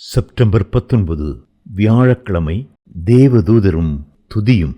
September பத்தொன்பது வியாழக்கிழமை தேவதூதரும் துதியும்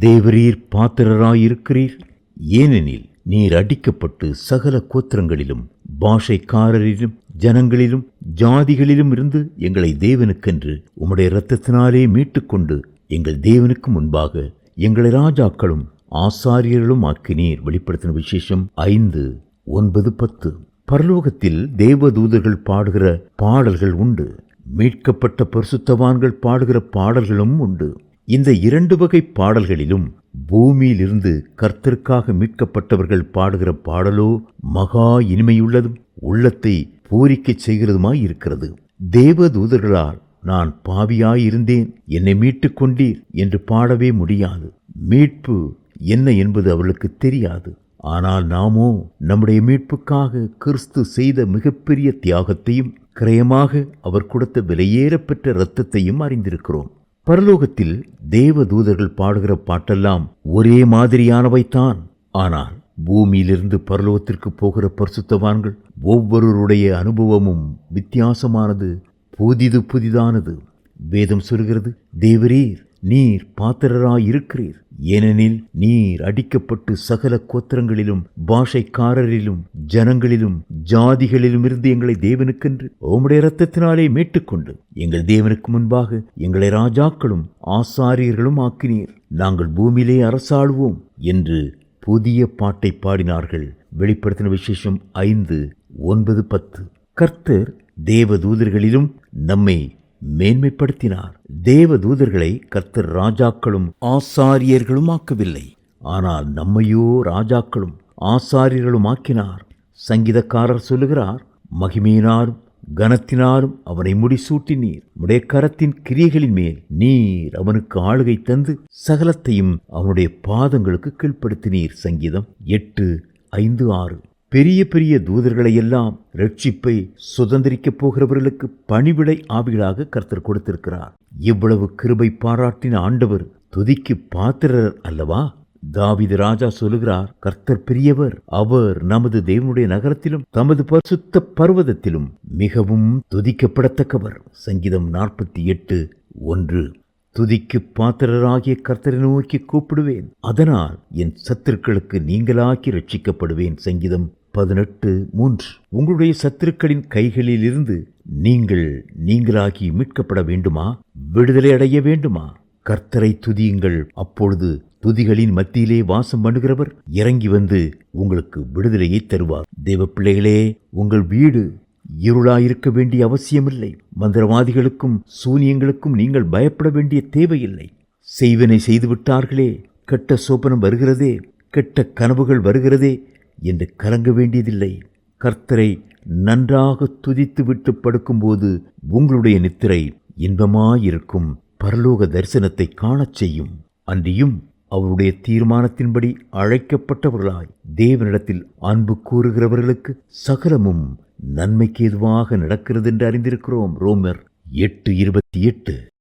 தேவரீர் பாத்திரராயிருக்கிறீர்? ஏனெனில் நீர் அடிக்கப்பட்டு சகல கோத்திரங்களிலும் பாஷைக்காரரிலும் ஜனங்களிலும் ஜாதிகளிலும் இருந்து எங்களை தேவனுக்கென்று உம்முடைய இரத்தத்தினாலே மீட்டுக்கொண்டு எங்கள் தேவனுக்கு முன்பாக எங்களை ராஜாக்களும் ஆசாரியர்களும் ஆக்கினீர். வெளிப்படுத்தின விசேஷம் ஐந்து ஒன்பது பத்து. பரலோகத்தில் தேவதூதர்கள் பாடுகிற பாடல்கள் உண்டு. மீட்கப்பட்ட பரிசுத்தவான்கள் பாடுகிற பாடல்களும் உண்டு. இந்த இரண்டு வகை பாடல்களிலும் பூமியிலிருந்து கர்த்தருக்காக மீட்கப்பட்டவர்கள் பாடுகிற பாடலோ மகா இனிமையுள்ளதும் உள்ளத்தை பூரிக்கச் செய்கிறதுமாய் இருக்கிறது. தேவதூதர்களால் நான் பாவியாயிருந்தேன் என்னை மீட்டுக் கொண்டீர் என்று பாடவே முடியாது. மீட்பு என்ன என்பது அவளுக்கு தெரியாது. ஆனால் நாமோ நம்முடைய மீட்புக்காக கிறிஸ்து செய்த மிகப்பெரிய தியாகத்தையும் கிரயமாக அவர் கொடுத்த விலையேறப்பெற்ற இரத்தத்தையும் அறிந்திருக்கிறோம். பரலோகத்தில் தேவ தூதர்கள் பாடுகிற பாட்டெல்லாம் ஒரே மாதிரியானவைத்தான் ஆனால் பூமியிலிருந்து பரலோகத்திற்கு போகிற பரிசுத்தவான்கள் ஒவ்வொருவருடைய அனுபவமும் வித்தியாசமானது புதிது புதிதானது. வேதம் சொல்கிறது தேவரீர் நீர் பாத்திரராயிருக்கிறீர். ஏனெனில் நீர் அடிக்கப்பட்டு சகல கோத்திரங்களிலும் பாஷைக்காரரிலும் ஜனங்களிலும் ஜாதிகளிலும் இருந்து எங்களை தேவனுக்கென்று உம்முடைய இரத்தத்தினாலே மீட்டுக்கொண்டு எங்கள் தேவனுக்கு முன்பாக எங்களை ராஜாக்களும் ஆசாரியர்களும் ஆக்கினீர். நாங்கள் பூமியிலே அரசாளுவோம் என்று புதிய பாட்டை பாடினார்கள். வெளிப்படுத்தின விசேஷம் ஐந்து ஒன்பது பத்து. கர்த்தர் தேவதூதர்களிலும் நம்மை மேன்மைப்படுத்தினார். தேவ தூதர்களை கர்த்தர் ராஜாக்களும் ஆசாரியர்களும் ஆக்கவில்லை. ஆனால் நம்மையோ ராஜாக்களும் ஆசாரியர்களும் ஆக்கினார். சங்கீதக்காரர் சொல்லுகிறார் மகிமையினாரும் கனத்தினாலும் அவனை முடிசூட்டினீர். உடைய கரத்தின் கிரியைகளின் மேல் நீர் அவனுக்கு ஆளுகை தந்து சகலத்தையும் அவனுடைய பாதங்களுக்கு கீழ்ப்படுத்தினீர். சங்கீதம் எட்டு ஐந்து ஆறு. பெரிய பெரிய தூதர்களை எல்லாம் ரட்சிப்பை சுதந்திரிக்கப் போகிறவர்களுக்கு பணிவிடை ஆவிகளாக கர்த்தர் கொடுத்திருக்கிறார். இவ்வளவு கிருபை பாராட்டின ஆண்டவர் துதிக்கு பாத்திரர் அல்லவா? தாவிது ராஜா சொல்லுகிறார் கர்த்தர் பெரியவர் அவர் நமது தேவனுடைய நகரத்திலும் தமது பரிசுத்த பர்வதத்திலும் மிகவும் துதிக்கப்படத்தக்கவர். சங்கீதம் நாற்பத்தி எட்டு ஒன்று. துதிக்கு பாத்திரராகிய கர்த்தரை நோக்கி கூப்பிடுவேன். அதனால் என் சத்துருக்களுக்கு நீங்களாக்கி ரட்சிக்கப்படுவேன். சங்கீதம் பதினெட்டு மூன்று. உங்களுடைய சத்துருக்களின் கைகளிலிருந்து நீங்கள் நீங்களாகி மீட்கப்பட வேண்டுமா? விடுதலை அடைய வேண்டுமா? கர்த்தரை துதியுங்கள். அப்பொழுது துதிகளின் மத்தியிலே வாசம் பண்ணுகிறவர் இறங்கி வந்து உங்களுக்கு விடுதலையை தருவார். தேவ பிள்ளைகளே உங்கள் வீடு இருளாயிருக்க வேண்டிய அவசியமில்லை. மந்திரவாதிகளுக்கும் சூனியங்களுக்கும் நீங்கள் பயப்பட வேண்டிய தேவையில்லை. செய்வனை செய்துவிட்டார்களே கெட்ட சோபனம் வருகிறதே கெட்ட கனவுகள் வருகிறதே என்று கலங்க வேண்டியதில்லை. கர்த்தரை நன்றாக துதித்து விட்டு படுக்கும்போது உங்களுடைய நித்திரை இன்பமாயிருக்கும். பரலோக தரிசனத்தை காணச் செய்யும். அன்றியும் அவருடைய தீர்மானத்தின்படி அழைக்கப்பட்டவர்களாய் தேவனிடத்தில் அன்பு கூறுகிறவர்களுக்கு சகலமும் நன்மைக்கு எதுவாக நடக்கிறது என்று அறிந்திருக்கிறோம். ரோமர் எட்டு இருபத்தி எட்டு.